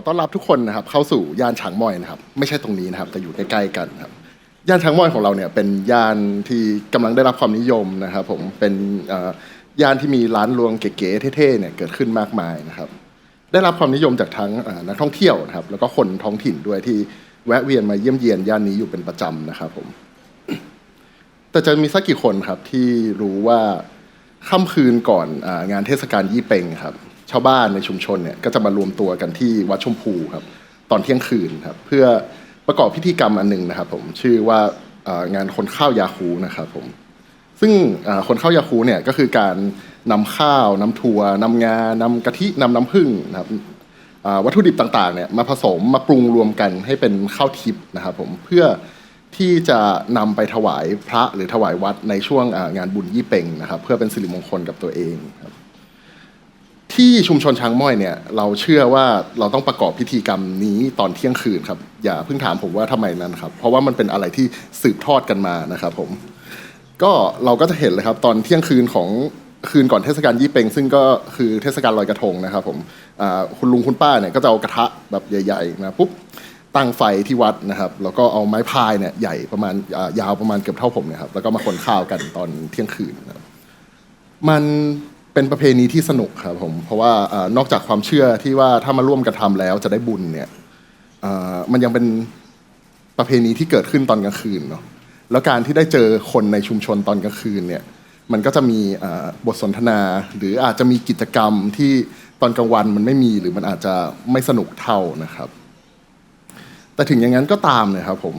อต้อนรับทุกคนนะครับเข้าสู่ย่านฉางม้อยนะครับไม่ใช่ตรงนี้นะครับแต่อยู่ใกล้ๆกันครับย่านฉางม้อยของเราเนี่ยเป็นย่านที่กำลังได้รับความนิยมนะครับผมเป็นย่านที่มีร้านรวงเก๋ๆเท่ๆเนี่ยเกิดขึ้นมากมายนะครับ ได้รับความนิยมจากทั้งนักท่องเที่ยวนะครับ แล้วก็คนท้องถิ่นด้วยที่แวะเวียนมาเยี่ยมเยียนย่านนี้อยู่เป็นประจำนะครับผมแต่จะมีสักกี่คนครับที่รู้ว่าค่ำคืนก่อนงานเทศกาลยี่เปงครับ ชาวบ้านในชุมชนเนี่ยก็จะมารวมตัวกันที่วัดชมพูครับตอนเที่ยงคืนครับเพื่อประกอบพิธีกรรมอันหนึ่งนะครับ ผมชื่อว่างานคนข้าวยาคูนะครับผมซึ่งคนข้าวยาคูเนี่ยก็คือการนำข้าวนำถั่วนำงานำกะทินำน้ำผึ้งนะครับวัตถุดิบต่างๆเนี่ยมาผสมมาปรุงรวมกันให้เป็นข้าวทิพย์นะครับผมเพื่อที่จะนำไปถวายพระหรือถวายวัดในช่วงงานบุญยี่เป่งนะครับ เพื่อเป็นสิริมงคลกับตัวเองครับ ที่ชุมชนช้างม้อยเนี่ยเราเชื่อว่าเราต้องประกอบพิธีกรรมนี้ตอนเที่ยงคืนครับ อย่าเพิ่งถามผมว่าทำไมนั้นครับ เพราะว่ามันเป็นอะไรที่สืบทอดกันมานะครับผมก็เราก็จะเห็นเลยครับ ตอนเที่ยงคืนของคืนก่อนเทศกาลยี่เปงซึ่งก็คือเทศกาลลอยกระทงนะครับผมคุณลุงคุณป้าเนี่ยก็จะเอากระทะแบบใหญ่ๆมาปุ๊บตั้งไฟที่วัดนะครับ แล้วก็เอาไม้พายเนี่ยใหญ่ประมาณยาวประมาณเกือบเท่าผมเนี่ยครับแล้วก็มาคนข้าวกันตอนเที่ยงคืนนะครับมัน เป็นประเพณีที่สนุกครับผมเพราะว่าเออนอกจากความเชื่อที่ว่าถ้ามาร่วมกันทำแล้วจะได้บุญเนี่ยเอ่อมันยังเป็นประเพณีที่เกิดขึ้นตอนกลางคืนเนาะแล้วการที่ได้เจอคนในชุมชนตอนกลางคืนเนี่ยมันก็จะมีเอ่อบทสนทนา หรืออาจจะมีกิจกรรมที่ตอนกลางวันมันไม่มีหรือมันอาจจะไม่สนุกเท่านะครับ แต่ถึงอย่างนั้นก็ตามเนะครับผม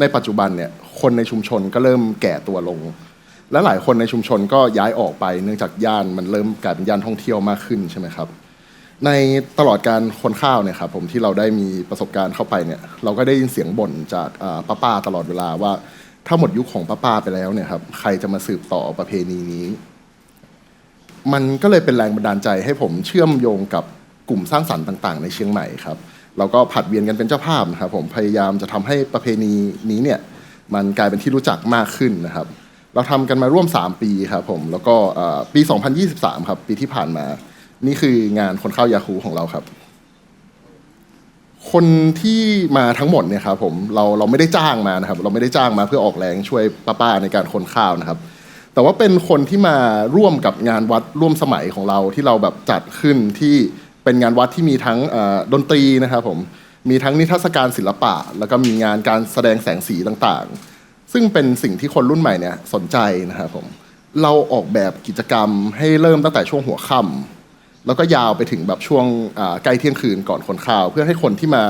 ในปัจจุบันเนี่ยคนในชุมชนก็เริ่มแก่ตัวลง และหลายคนในชุมชนก็ย้ายออกไป เนื่องจากย่านมันเริ่มกลายเป็นย่านท่องเที่ยวมากขึ้นใช่ไหมครับ ในตลอดการคนข้าวเนี่ยครับผมที่เราได้มีประสบการณ์เข้าไปเนี่ยเราก็ได้ยินเสียงบ่นจากป้าป้าตลอดเวลาว่า ถ้าหมดยุคของป้าป้าไปแล้วเนี่ยครับใครจะมาสืบต่อประเพณีนี้ มันก็เลยเป็นแรงบันดาลใจให้ผมเชื่อมโยงกับกลุ่มสร้างสรรค์ต่าง ๆ ในเชียงใหม่ครับเราก็ผัดเวียนกันเป็นเจ้าภาพนะครับผมพยายามจะทำให้ประเพณีนี้เนี่ยมันกลายเป็นที่รู้จักมากขึ้นนะครับ เราทำกันมาร่วม 3 ปีครับผม แล้วก็เอ่อปี 2023 ครับ ปีที่ผ่านมา นี่คืองานคนเข้ายาคูของเราครับ คนที่มาทั้งหมดเนี่ยครับผมเราเราไม่ได้จ้างมานะครับ เราไม่ได้จ้างมาเพื่อออกแรงช่วยป้าๆในการคนข้าวนะครับ แต่ว่าเป็นคนที่มาร่วมกับงานวัดร่วมสมัยของเราที่เราแบบจัดขึ้นที่เป็นงานวัดที่มีทั้งดนตรีนะครับผมมีทั้งนิทรรศการศิลปะ แล้วก็มีงานการแสดงแสงสีต่างๆ ซึ่งเป็นสิ่งที่คนรุ่นใหม่เนี่ยสนใจนะครับผมเราออกแบบกิจกรรมให้เริ่มตั้งแต่ช่วงหัวค่ำแล้วก็ยาวไปถึงแบบช่วงใกล้เที่ยงคืนก่อนคนข้าว เพื่อให้คนที่มา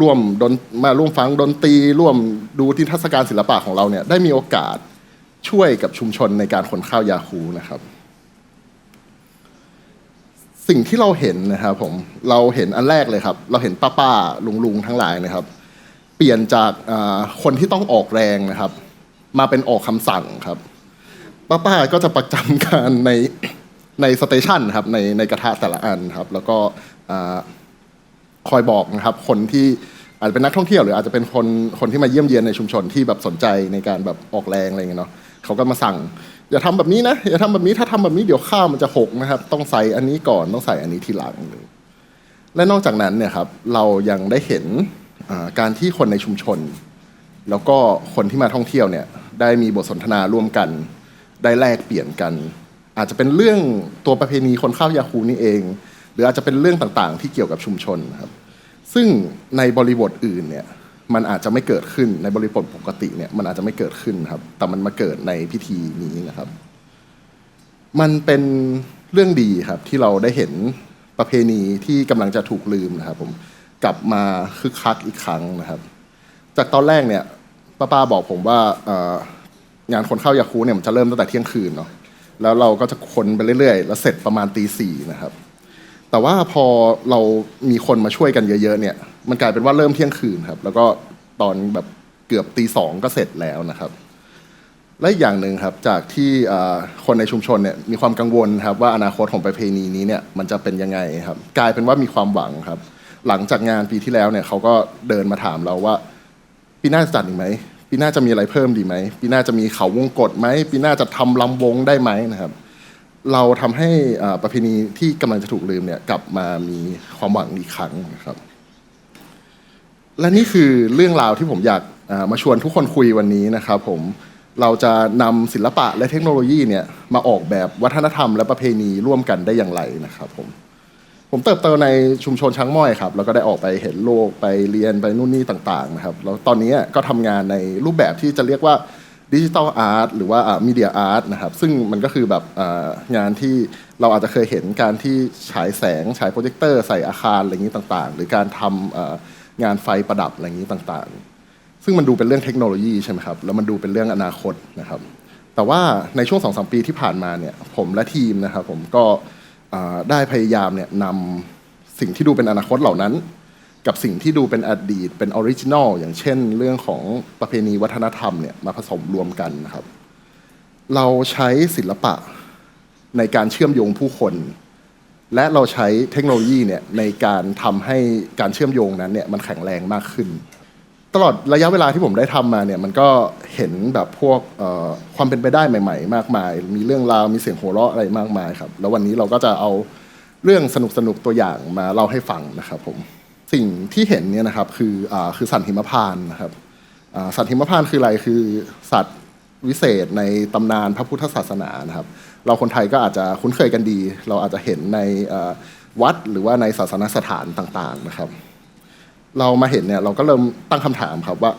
ร่วมดนมาร่วมฟังดนตรีร่วมดูที่ทรรศการศิลปะของเราเนี่ยได้มีโอกาสช่วยกับชุมชนในการขนข้าวยาคูนะครับ สิ่งที่เราเห็นนะครับผมเราเห็นอันแรกเลยครับ เราเห็นป้าป้าลุงลุงๆทั้งหลายนะครับ เปลี่ยนจากคนที่ต้องออกแรงนะครับ มาเป็นออกคำสั่งครับป้าป้าก็จะประจำการในในสเตชันครับในในกระทะแต่ละอันครับ แล้วก็คอยบอกนะครับ คนที่อาจจะเป็นนักท่องเที่ยวหรืออาจจะเป็นคนคนที่มาเยี่ยมเยียนในชุมชนที่แบบสนใจในการแบบออกแรงอะไรเงี้ยเนาะเขาก็มาสั่งอย่าทำแบบนี้นะอย่าทำแบบนี้ถ้าทำแบบนี้เดี๋ยวข้าวมันจะหกนะครับ ต้องใส่อันนี้ก่อนต้องใส่อันนี้ทีหลังเลยและนอกจากนั้นเนี่ยครับเรายังได้เห็น การที่คนในชุมชน แล้วก็คนที่มาท่องเที่ยวเนี่ยได้มีบทสนทนาร่วมกัน ได้แลกเปลี่ยนกัน อาจจะเป็นเรื่องตัวประเพณีคนข้าวยาคูนี่เอง หรืออาจจะเป็นเรื่องต่างๆ ที่เกี่ยวกับชุมชนครับซึ่งในบริบทอื่นเนี่ยมันอาจจะไม่เกิดขึ้นในบริบทปกติเนี่ยมันอาจจะไม่เกิดขึ้นครับ แต่มันมาเกิดในพิธีนี้นะครับ มันเป็นเรื่องดีครับที่เราได้เห็นประเพณีที่กำลังจะถูกลืมนะครับผม กลับมาคึกคักอีกครั้งนะครับ จากตอนแรกเนี่ยป้าป้าบอกผมว่างานคนเข้ายาคูเนี่ยมันจะเริ่มตั้งแต่เที่ยงคืนเนาะแล้วเราก็จะคนไปเรื่อยๆ แล้วเสร็จประมาณตีสี่นะครับ แต่ว่าพอเรามีคนมาช่วยกันเยอะๆเนี่ย มันกลายเป็นว่าเริ่มเที่ยงคืนครับ แล้วก็ตอนแบบเกือบตีสองก็เสร็จแล้วนะครับ และอีกอย่างหนึ่งครับจากที่คนในชุมชนเนี่ยมีความกังวลครับว่าอนาคตของประเพณีนี้เนี่ยมันจะเป็นยังไงครับ กลายเป็นว่ามีความหวังครับ หลังจากงานปีที่แล้วเนี่ยเขาก็เดินมาถามเราว่าปีหน้าจะจัดอีกไหมปีหน้าจะมีอะไรเพิ่มดีไหมปีหน้าจะมีเขาวงกฏไหมปีหน้าจะทำลำวงได้ไหมนะครับ เราทำให้อาประเพณีที่กำลังจะถูกลืมเนี่ยกลับมามีความหวังอีกครั้งนะครับ และนี่คือเรื่องราวที่ผมอยากมาชวนทุกคนคุยวันนี้นะครับผมเราจะนำศิลปะและเทคโนโลยีเนี่ยมาออกแบบวัฒนธรรมและประเพณีร่วมกันได้อย่างไรนะครับผม ผมเติบโตในชุมชนช้างม้อยครับแล้วก็ได้ออกไปเห็นโลกไปเรียนไปนู่นนี่ต่างๆนะครับแล้วตอนนี้ก็ทำงานในรูปแบบที่จะเรียกว่าดิจิทัลอาร์ตหรือว่ามีเดียอาร์ตนะครับซึ่งมันก็คือแบบงานที่เราอาจจะเคยเห็นการที่ฉายแสงฉายโปรเจคเตอร์ใส่อาคารอะไรอย่างนี้ต่างๆ หรือการทำอ่างานไฟประดับอะไรอย่างนี้ต่างๆ ซึ่งมันดูเป็นเรื่องเทคโนโลยีใช่ไหมครับแล้วมันดูเป็นเรื่องอนาคตนะครับแต่ว่าในช่วงสองสมปีที่ผ่านมาเนี่ยผมและทีมนะครับผมก็ ได้พยายามเนี่ยนำสิ่งที่ดูเป็นอนาคตเหล่านั้น กับสิ่งที่ดูเป็นอดีตเป็นออริจินอลอย่างเช่น เรื่องของประเพณีวัฒนธรรมเนี่ยมาผสมรวมกันนะครับ เราใช้ศิลปะในการเชื่อมโยงผู้คน และเราใช้เทคโนโลยีเนี่ยในการทำให้การเชื่อมโยงนั้นเนี่ยมันแข็งแรงมากขึ้น ตลอดระยะเวลาที่ผมได้ทำมาเนี่ยมันก็เห็นแบบพวกความเป็นไปได้ใหม่ ๆ มากมาย มีเรื่องราวมีเสียงโหเราะอะไรมากมายครับ แล้ววันนี้เราก็จะเอาเรื่องสนุกๆตัวอย่างมาเล่าให้ฟังนะครับผมสิ่งที่เห็นเนี่ยนะครับคืออคือสัตว์หิมพานต์นะครับสัตว์หิมพานต์คืออะไรคือสัตว์วิเศษในตำนานพระพุทธศาสนานะครับ เราคนไทยก็อาจจะคุ้นเคยกันดี เราอาจจะเห็นในวัดหรือว่าในศาสนสถานต่างๆนะครับ เรามาเห็นเนี่ยเราก็เริ่มตั้งคำถามครับว่า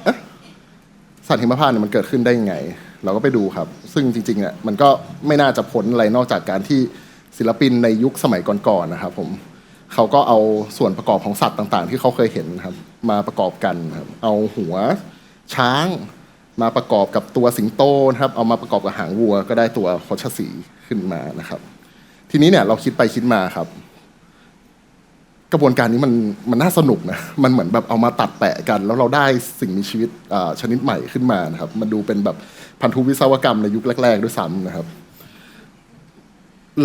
สัตว์หิมพานต์เนี่ยมันเกิดขึ้นได้ยังไง เราก็ไปดูครับ ซึ่งจริงๆอะมันก็ไม่น่าจะพ้นอะไรนอกจากการที่ศิลปินในยุคสมัยก่อนๆนะครับผมเขาก็เอาส่วนประกอบของสัตว์ต่างๆ ที่เขาเคยเห็นครับ มาประกอบกันครับเอาหัวช้างมาประกอบกับตัวสิงโตนะครับ เอามาประกอบกับหางวัว ก็ได้ตัวโคชสีขึ้นมานะครับ ทีนี้เนี่ยเราคิดไปคิดมาครับ กระบวนการนี้มันมันน่าสนุกนะ มันเหมือนแบบเอามาตัดแปะกัน แล้วเราได้สิ่งมีชีวิตชนิดใหม่ขึ้นมานะครับ มันดูเป็นแบบพันธุวิศวกรรมในยุคแรก ๆ ด้วยซ้ำนะครับ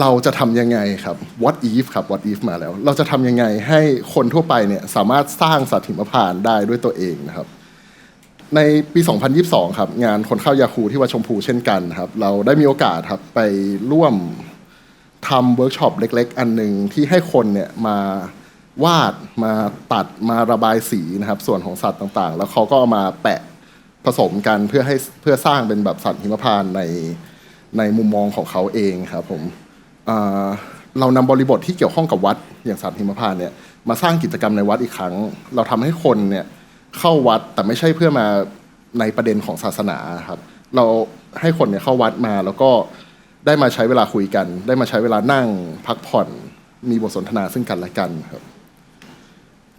เราจะทำยังไงครับ what if ครับ what if มาแล้ว เราจะทำยังไงให้คนทั่วไปเนี่ยสามารถสร้างสัตว์หิมพานต์ได้ด้วยตัวเองนะครับ ในปี 2022 ครับ งานคนเข้ายาคูที่วัดชมพูเช่นกันครับ เราได้มีโอกาสครับไปร่วมทำเวิร์กช็อปเล็ก ๆ อันหนึ่งที่ให้คนเนี่ยมา วาดมาตัดมาระบายสีนะครับ ส่วนของสัตว์ต่างๆ แล้วเขาก็เอามาแปะผสมกันเพื่อให้เพื่อสร้างเป็นแบบสัตว์หิมพานต์ในในมุมมองของเขาเองครับผมเรานำบริบทที่เกี่ยวข้องกับวัดอย่างสัตว์หิมพานต์เนี่ยมาสร้างกิจกรรมในวัดอีกครั้ง เราทำให้คนเนี่ยเข้าวัดแต่ไม่ใช่เพื่อมาในประเด็นของศาสนาครับ เราให้คนเนี่ยเข้าวัดมาแล้วก็ได้มาใช้เวลาคุยกัน ได้มาใช้เวลานั่งพักผ่อน มีบทสนทนาซึ่งกันและกันครับ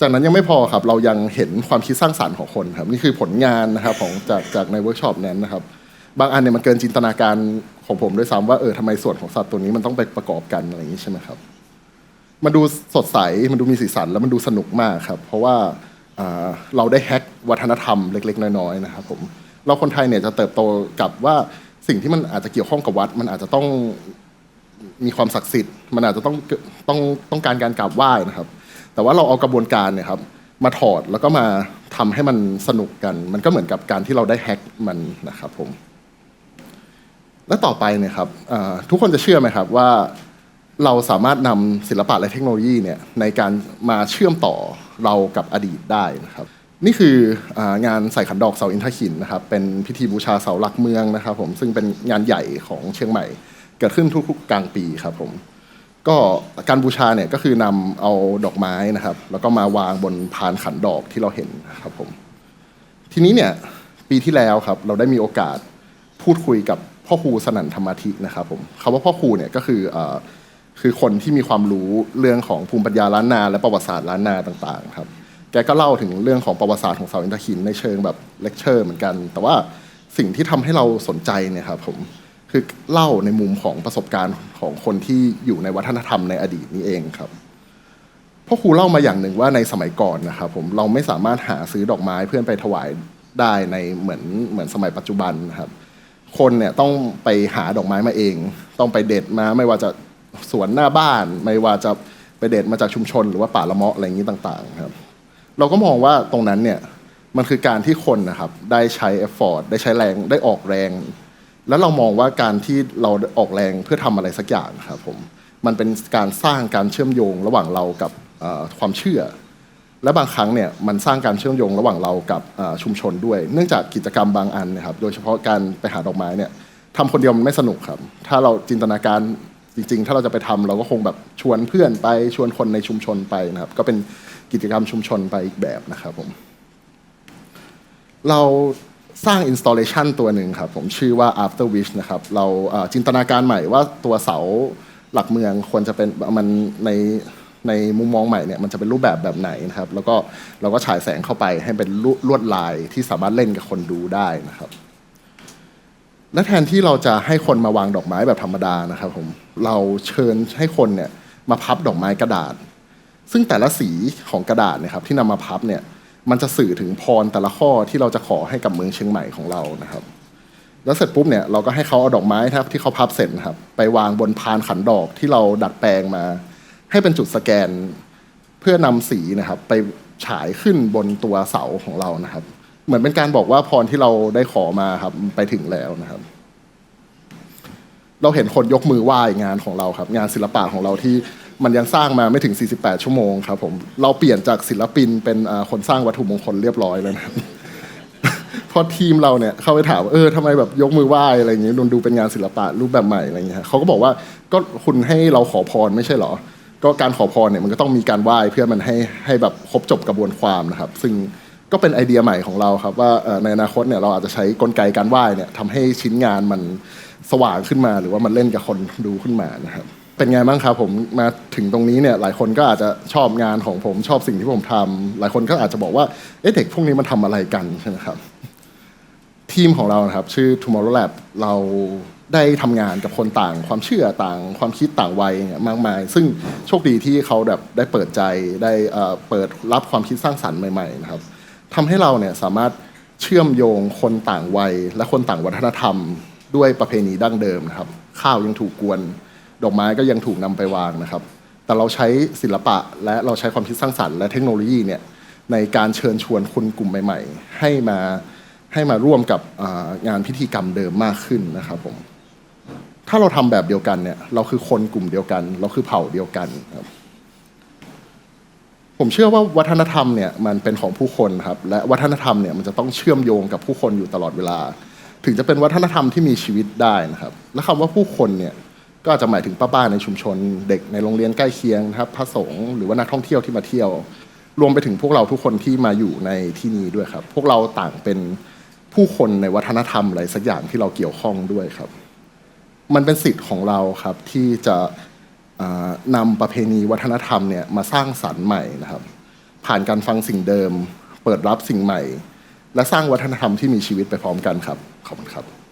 จากนั้นยังไม่พอครับเรายังเห็นความคิดสร้างสรรค์ของคนครับนี่คือผลงานนะครับของจากจากในเวิร์กช็อปนั้นนะครับ บางอันเนี่ยมันเกินจินตนาการของผมด้วยซ้ำว่าเออทำไมส่วนของสัตว์ตัวนี้มันต้องไปประกอบกันอะไรอย่างนี้ใช่ไหมครับมันดูสดใสมันดูมีสีสันแล้วมันดูสนุกมากครับ เพราะว่าอ่าเราได้แฮกวัฒนธรรมเล็ก ๆ น้อยๆนะครับผมเราคนไทยเนี่ยจะเติบโตกับว่าสิ่งที่มันอาจจะเกี่ยวข้องกับวัด มันอาจจะต้องมีความศักดิ์สิทธิ์ มันอาจจะต้องต้องต้องการการกราบไหว้นะครับ แต่ว่าเราเอากระบวนการเนี่ยครับมาถอดแล้วก็มาทำให้มันสนุกกัน มันก็เหมือนกับการที่เราได้แฮกมันนะครับผม และต่อไปเนี่ยครับทุกคนจะเชื่อไหมครับว่าเราสามารถนำศิลปะและเทคโนโลยีเนี่ยในการมาเชื่อมต่อเรากับอดีตได้นะครับ นี่คือองานใส่ขันดอกเสาอินทขินนะครับ เป็นพิธีบูชาเสาหลักเมืองนะครับ ผมซึ่งเป็นงานใหญ่ของเชียงใหม่ เกิดขึ้นทุกๆกลางปีครับผม ก็การบูชาเนี่ยก็คือนำเอาดอกไม้นะครับ แล้วก็มาวางบนพานขันดอกที่เราเห็นนะครับผมทีนี้เนี่ยปีที่แล้วครับเราได้มีโอกาสพูดคุยกับพ่อครูสนั่นธรรมธินะครับผมคำว่าพ่อครูเนี่ยก็คืออคือคนที่มีความรู้เรื่องของภูมิปัญญาล้านนา และประวัติศาสตร์ล้านนาต่างๆครับแกก็เล่าถึงเรื่องของประวัติศาสตร์ของเสาอินทขินในเชิงแบบเลคเชอร์เหมือนกัน แต่ว่าสิ่งที่ทำให้เราสนใจเนี่ยครับผม คือเล่าในมุมของประสบการณ์ของคนที่อยู่ในวัฒนธรรมในอดีตนี้เองครับพ่อครูเล่ามาอย่างหนึ่งว่าในสมัยก่อนนะครับผมเราไม่สามารถหาซื้อดอกไม้เพื่อนไปถวายได้ในเหมือนเหมือนสมัยปัจจุบันนะครับ คนเนี่ยต้องไปหาดอกไม้มาเอง ต้องไปเด็ดมาไม่ว่าจะสวนหน้าบ้าน ไม่ว่าจะไปเด็ดมาจากชุมชน หรือว่าป่าละเมาะอะไรอย่างนี้ต่างๆครับ เราก็มองว่าตรงนั้นเนี่ยมันคือการที่คนนะครับได้ใช้เอฟฟอร์ดได้ใช้แรงได้ออกแรง แล้วเรามองว่าการที่เราออกแรงเพื่อทำอะไรสักอย่างครับผมมันเป็นการสร้างการเชื่อมโยงระหว่างเรากับความเชื่อ และบางครั้งเนี่ยมันสร้างการเชื่อมโยงระหว่างเรากับชุมชนด้วย เนื่องจากกิจกรรมบางอันนะครับ โดยเฉพาะการไปหาดอกไม้เนี่ยทำคนเดียวมันไม่สนุกครับ ถ้าเราจินตนาการจริง ๆ ถ้าเราจะไปทำเราก็คงแบบชวนเพื่อนไปชวนคนในชุมชนไปนะครับ ก็เป็นกิจกรรมชุมชนไปอีกแบบนะครับผมเรา สร้าง installation ตัวหนึ่งครับผมชื่อว่า after wish นะครับเราจินตนาการใหม่ว่าตัวเสาหลักเมืองควรจะเป็นมันในในมุมมองใหม่เนี่ยมันจะเป็นรูปแบบแบบไหนนะครับ แล้วก็เราก็ฉายแสงเข้าไปให้เป็นลวลวดลายที่สามารถเล่นกับคนดูได้นะครับ และแทนที่เราจะให้คนมาวางดอกไม้แบบธรรมดานะครับผมเราเชิญให้คนเนี่ยมาพับดอกไม้กระดาษ ซึ่งแต่ละสีของกระดาษนะครับที่นำมาพับเนี่ย มันจะสื่อถึงพรแต่ละข้อที่เราจะขอให้กับเมืองเชียงใหม่ของเรานะครับ แล้วเสร็จปุ๊บเนี่ยเราก็ให้เขาเอาดอกไม้ครับที่เขาพับเสร็จนะครับไปวางบนพานขันดอกที่เราดัดแปลงมา ให้เป็นจุดสแกนเพื่อนำสีนะครับ ไปฉายขึ้นบนตัวเสาของเรานะครับ เหมือนเป็นการบอกว่าพรที่เราได้ขอมาครับไปถึงแล้วนะครับ เราเห็นคนยกมือไหว้งานของเราครับ งานศิลปะของเราที่มันยังสร้างมาไม่ถึง 48 ชั่วโมงครับผมเราเปลี่ยนจากศิลปินเป็นคนสร้างวัตถุมงคลเรียบร้อยแล้วนะครับพอทีมเราเนี่ยเข้าไปถามเออทำไมแบบยกมือไหว้อะไรอย่างเงี้ยดูดูเป็นงานศิลปะรูปแบบใหม่อะไรอย่างเงี้ยเขาก็บอกว่าก็คุณให้เราขอพรไม่ใช่เหรอ ก็การขอพรเนี่ยมันก็ต้องมีการไหว้เพื่อมันให้ให้แบบครบจบกระบวนความนะครับ ซึ่งก็เป็นไอเดียใหม่ของเราครับว่าในอนาคตเนี่ยเราอาจจะใช้กลไกการไหว้เนี่ยทำให้ชิ้นงานมัน สว่างขึ้นมา หรือว่ามันเล่นกับคนดูขึ้นมานะครับเป็นไงบ้างครับผมมาถึงตรงนี้เนี่ยหลายคนก็อาจจะชอบงานของผมชอบสิ่งที่ผมทำหลายคนก็อาจจะบอกว่าเอ๊ะเด็กพวกนี้มันทำอะไรกันใช่ไหมครับ ทีมของเรานะครับชื่อ Tomorrow Lab เราได้ทำงานกับคนต่างความเชื่อต่างความคิดต่างวัยเนี่ยมากมาย ซึ่งโชคดีที่เขาแบบได้เปิดใจได้เอ่อเปิดรับความคิดสร้างสรรค์ใหม่ๆนะครับทำให้เราเนี่ยสามารถเชื่อมโยงคนต่างวัยและคนต่างวัฒนธรรม ด้วยประเพณีดั้งเดิมนะครับ ข้าวยังถูกกวน ดอกไม้ก็ยังถูกนำไปวางนะครับ แต่เราใช้ศิลปะและเราใช้ความคิดสร้างสรรค์และเทคโนโลยีเนี่ยในการเชิญชวนคนกลุ่มใหม่ๆ ให้มาให้มาร่วมกับงานพิธีกรรมเดิมมากขึ้นนะครับผมถ้าเราทำแบบเดียวกันเนี่ยเราคือคนกลุ่มเดียวกัน เราคือเผ่าเดียวกันครับผมเชื่อว่าวัฒนธรรมเนี่ยมันเป็นของผู้คนครับและวัฒนธรรมเนี่ยมันจะต้องเชื่อมโยงกับผู้คนอยู่ตลอดเวลา ถึงจะเป็นวัฒนธรรมที่มีชีวิตได้นะครับ และคำว่าผู้คนเนี่ยก็อาจจะหมายถึงป้าบ้าในชุมชน เด็กในโรงเรียนใกล้เคียงนะครับพระสงฆ์หรือว่านักท่องเที่ยวที่มาเที่ยว รวมไปถึงพวกเราทุกคนที่มาอยู่ในที่นี้ด้วยครับ พวกเราต่างเป็นผู้คนในวัฒนธรรมอะไรสักอย่างที่เราเกี่ยวข้องด้วยครับ มันเป็นสิทธิ์ของเราครับที่จะอ่านำประเพณีวัฒนธรรมเนี่ยมาสร้างสรรค์ใหม่นะครับ ผ่านการฟังสิ่งเดิม เปิดรับสิ่งใหม่ และสร้างวัฒนธรรมที่มีชีวิตไปพร้อมกันครับ ขอบคุณครับ